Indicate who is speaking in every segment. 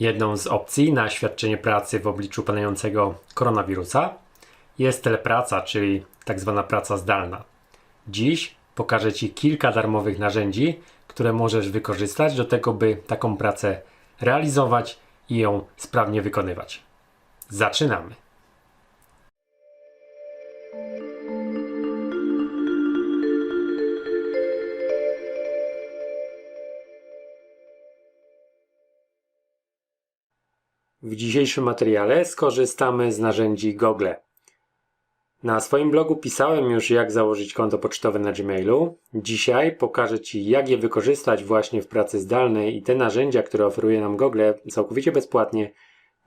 Speaker 1: Jedną z opcji na świadczenie pracy w obliczu panującego koronawirusa jest telepraca, czyli tak zwana praca zdalna. Dziś pokażę Ci kilka darmowych narzędzi, które możesz wykorzystać do tego, by taką pracę realizować i ją sprawnie wykonywać. Zaczynamy! W dzisiejszym materiale skorzystamy z narzędzi Google. Na swoim blogu pisałem już, jak założyć konto pocztowe na Gmailu. Dzisiaj pokażę Ci, jak je wykorzystać właśnie w pracy zdalnej i te narzędzia, które oferuje nam Google całkowicie bezpłatnie,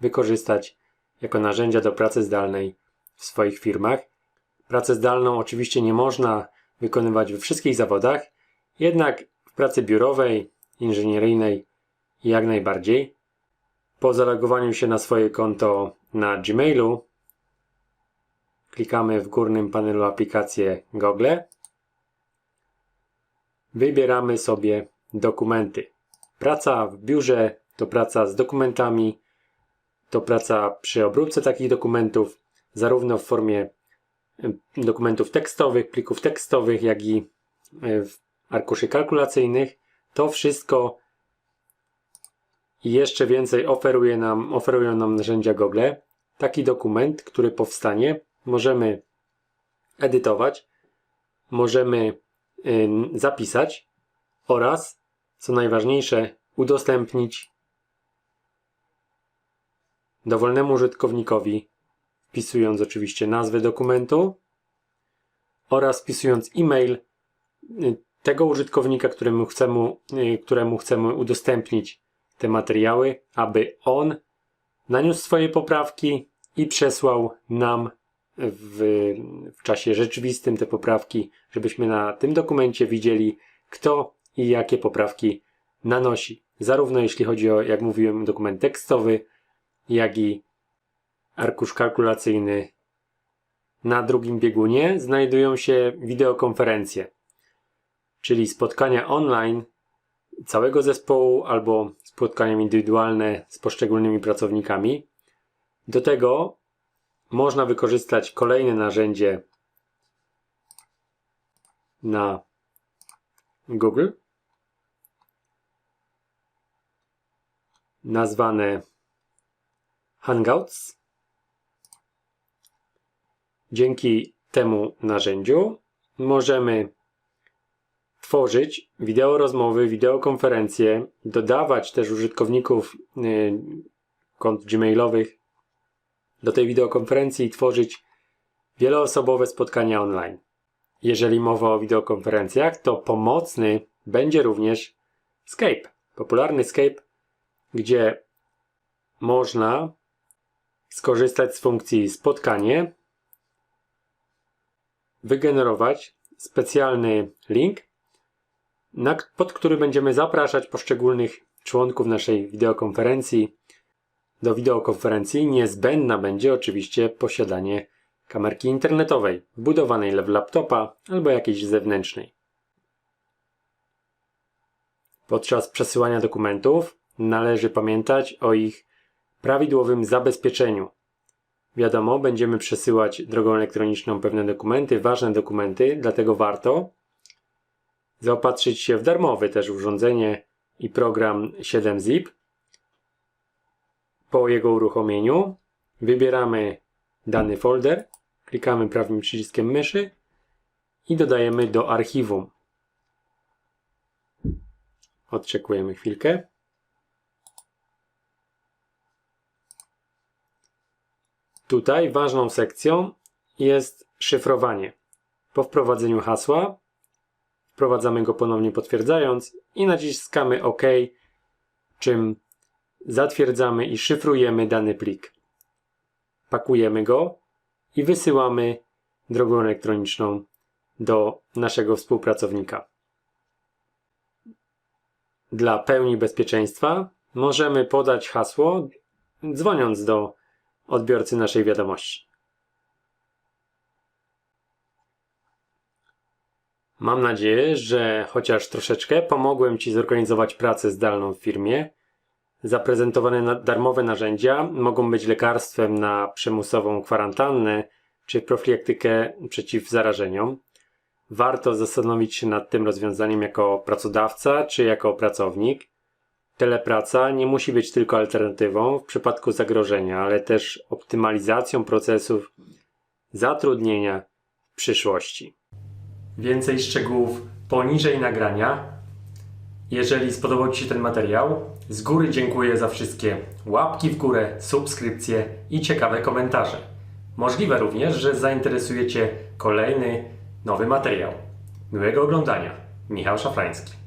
Speaker 1: wykorzystać jako narzędzia do pracy zdalnej w swoich firmach. Pracę zdalną oczywiście nie można wykonywać we wszystkich zawodach, jednak w pracy biurowej, inżynieryjnej jak najbardziej. Po zalogowaniu się na swoje konto na Gmailu klikamy w górnym panelu aplikację Google. Wybieramy sobie dokumenty. Praca w biurze to praca z dokumentami, to praca przy obróbce takich dokumentów, zarówno w formie dokumentów tekstowych, plików tekstowych, jak i w arkuszy kalkulacyjnych. To wszystko i jeszcze więcej oferuje nam, oferują nam narzędzia Google. Taki dokument, który powstanie, możemy edytować, możemy y, zapisać oraz, co najważniejsze, udostępnić dowolnemu użytkownikowi, wpisując oczywiście nazwę dokumentu oraz wpisując e-mail y, tego użytkownika, któremu chcemy, y, któremu chcemy udostępnić te materiały, aby on naniósł swoje poprawki i przesłał nam w, w czasie rzeczywistym te poprawki, żebyśmy na tym dokumencie widzieli, kto i jakie poprawki nanosi. Zarówno jeśli chodzi o, jak mówiłem, dokument tekstowy, jak i arkusz kalkulacyjny. Na drugim biegunie znajdują się wideokonferencje, czyli spotkania online całego zespołu albo spotkania indywidualne z poszczególnymi pracownikami. Do tego można wykorzystać kolejne narzędzie na Google nazwane Hangouts. Dzięki temu narzędziu możemy tworzyć wideo rozmowy, wideokonferencje, dodawać też użytkowników y, kont gmailowych do tej wideokonferencji i tworzyć wieloosobowe spotkania online. Jeżeli mowa o wideokonferencjach, to pomocny będzie również Skype. Popularny Skype, gdzie można skorzystać z funkcji spotkanie, wygenerować specjalny link na, pod który będziemy zapraszać poszczególnych członków naszej wideokonferencji. Do wideokonferencji niezbędna będzie oczywiście posiadanie kamerki internetowej, wbudowanej w laptopa albo jakiejś zewnętrznej. Podczas przesyłania dokumentów należy pamiętać o ich prawidłowym zabezpieczeniu. Wiadomo, będziemy przesyłać drogą elektroniczną pewne dokumenty, ważne dokumenty, dlatego warto, zaopatrzyć się w darmowe też urządzenie i program 7-Zip. Po jego uruchomieniu wybieramy dany folder, klikamy prawym przyciskiem myszy i dodajemy do archiwum. Odczekujemy chwilkę. Tutaj ważną sekcją jest szyfrowanie. Po wprowadzeniu hasła Wprowadzamy go ponownie potwierdzając i naciskamy OK, czym zatwierdzamy i szyfrujemy dany plik. Pakujemy go i wysyłamy drogą elektroniczną do naszego współpracownika. Dla pełni bezpieczeństwa możemy podać hasło dzwoniąc do odbiorcy naszej wiadomości. Mam nadzieję, że chociaż troszeczkę pomogłem Ci zorganizować pracę zdalną w firmie. Zaprezentowane darmowe narzędzia mogą być lekarstwem na przymusową kwarantannę czy profilaktykę przeciw zarażeniom. Warto zastanowić się nad tym rozwiązaniem jako pracodawca czy jako pracownik. Telepraca nie musi być tylko alternatywą w przypadku zagrożenia, ale też optymalizacją procesów zatrudnienia w przyszłości. Więcej szczegółów poniżej nagrania. Jeżeli spodobał Ci się ten materiał, z góry dziękuję za wszystkie łapki w górę, subskrypcje i ciekawe komentarze. Możliwe również, że zainteresuje Cię kolejny nowy materiał. Miłego oglądania. Michał Szafrański.